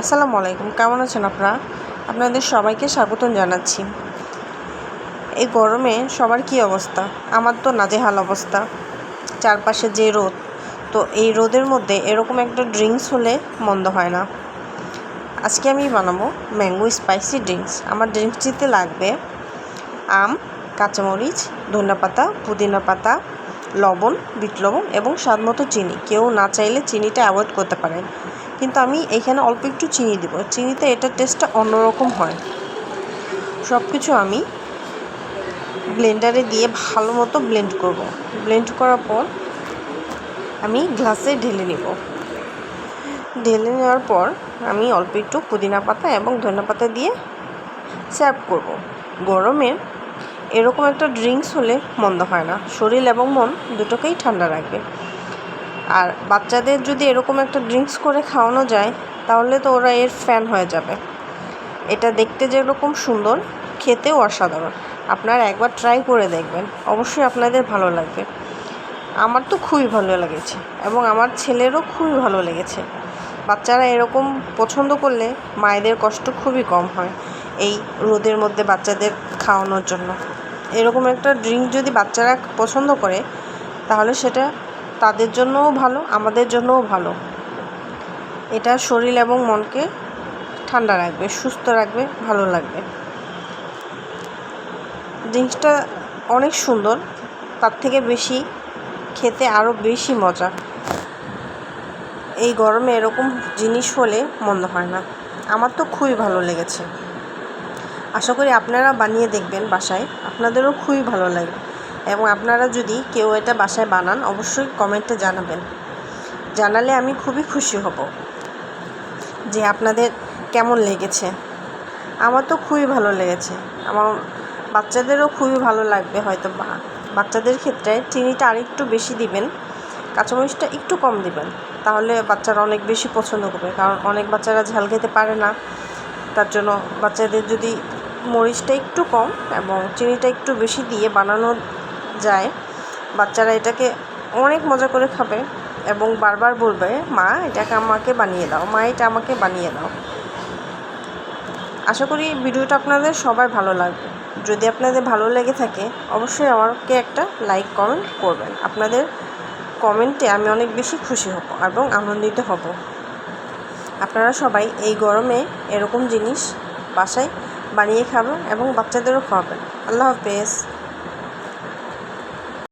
আসসালামু আলাইকুম। কেমন আছেন আপনারা? আপনাদের সবাইকে স্বাগতম জানাচ্ছি। এই গরমে সবার কী অবস্থা? আমার তো নাজেহাল অবস্থা। চারপাশে যে রোদ, তো এই রোদের মধ্যে এরকম একটা ড্রিঙ্কস হলে মন্দ হয় না। আজকে আমি বানাবো ম্যাঙ্গো স্পাইসি ড্রিঙ্কস। আমার ড্রিঙ্কসটিতে লাগবে আম, কাঁচামরিচ ধনিয়া পাতা পুদিনা পাতা লবণ, বিট লবণ এবং স্বাদ মতো চিনি। কেউ না চাইলে চিনিটা অ্যাভয়েড করতে পারেন। কিন্তু আমি এখানে অল্প একটু চিনি দেব। চিনিতে এটার টেস্টটা অন্যরকম হয়। সব কিছু আমি ব্লেন্ডারে দিয়ে ভালো মতো ব্লেন্ড করব। ব্লেন্ড করার পর আমি গ্লাসে ঢেলে নেব। ঢেলে নেওয়ার পর আমি অল্প একটু পুদিনা পাতা এবং ধনে পাতা দিয়ে সার্ভ করব। গরমে এরকম একটা ড্রিঙ্কস হলে মন্দ হয় না। শরীর এবং মন দুটোকেই ঠান্ডা রাখবে। আর বাচ্চাদের যদি এরকম একটা ড্রিঙ্কস করে খাওয়ানো যায়, তাহলে তো ওরা এর ফ্যান হয়ে যাবে। এটা দেখতে যেরকম সুন্দর, খেতেও অসাধারণ। আপনারা একবার ট্রাই করে দেখবেন। অবশ্যই আপনাদের ভালো লাগবে। আমার তো খুবই ভালো লেগেছে এবং আমার ছেলেরও খুবই ভালো লেগেছে। বাচ্চারা এরকম পছন্দ করলে মায়েদের কষ্ট খুবই কম হয় এই রোদের মধ্যে বাচ্চাদের খাওয়ানোর জন্য। এরকম একটা ড্রিঙ্ক যদি বাচ্চারা পছন্দ করে, তাহলে সেটা তাদের জন্যও ভালো, আমাদের জন্যও ভালো। এটা শরীর এবং মনকে ঠান্ডা রাখবে, সুস্থ রাখবে, ভালো লাগবে। জিনিসটা অনেক সুন্দর, তার থেকে বেশি খেতে আরও বেশি মজা। এই গরমে এরকম জিনিস হলে মন্দ হয় না। আমার তো খুবই ভালো লেগেছে। আশা করি আপনারা বানিয়ে দেখবেন বাসায়। আপনাদেরও খুবই ভালো লাগবে। এবং আপনারা যদি কেউ এটা বাসায় বানান, অবশ্যই কমেন্টে জানাবেন। জানালে আমি খুবই খুশি হব যে আপনাদের কেমন লেগেছে। আমার তো খুবই ভালো লেগেছে। আমার বাচ্চাদেরও খুবই ভালো লাগবে হয়তো বা। বাচ্চাদের ক্ষেত্রে চিনিটা আরেকটু বেশি দিবেন, কাঁচামরিচটা একটু কম দিবেন, তাহলে বাচ্চারা অনেক বেশি পছন্দ করবে। কারণ অনেক বাচ্চারা ঝাল খেতে পারে না, তার জন্য বাচ্চাদের যদি মরিচটা একটু কম এবং চিনিটা একটু বেশি দিয়ে বানানো যায়। বাচ্চারা এটাকে অনেক মজা করে খাবে এবং বারবার বলবে, মা, এটাকে আমাকে বানিয়ে দাও, মা, এটা আমাকে বানিয়ে দাও। আশা করি ভিডিওটা আপনাদের সবার ভালো লাগবে। যদি আপনাদের ভালো লেগে থাকে, অবশ্যই আমাকে একটা লাইক, কমেন্ট করবেন। আপনাদের কমেন্টে আমি অনেক বেশি খুশি হব এবং আনন্দিত হব। আপনারা সবাই এই গরমে এরকম জিনিস বাসায় বানিয়ে খাবেন এবং বাচ্চাদেরও খাওয়াবেন। আল্লাহ হাফেজ।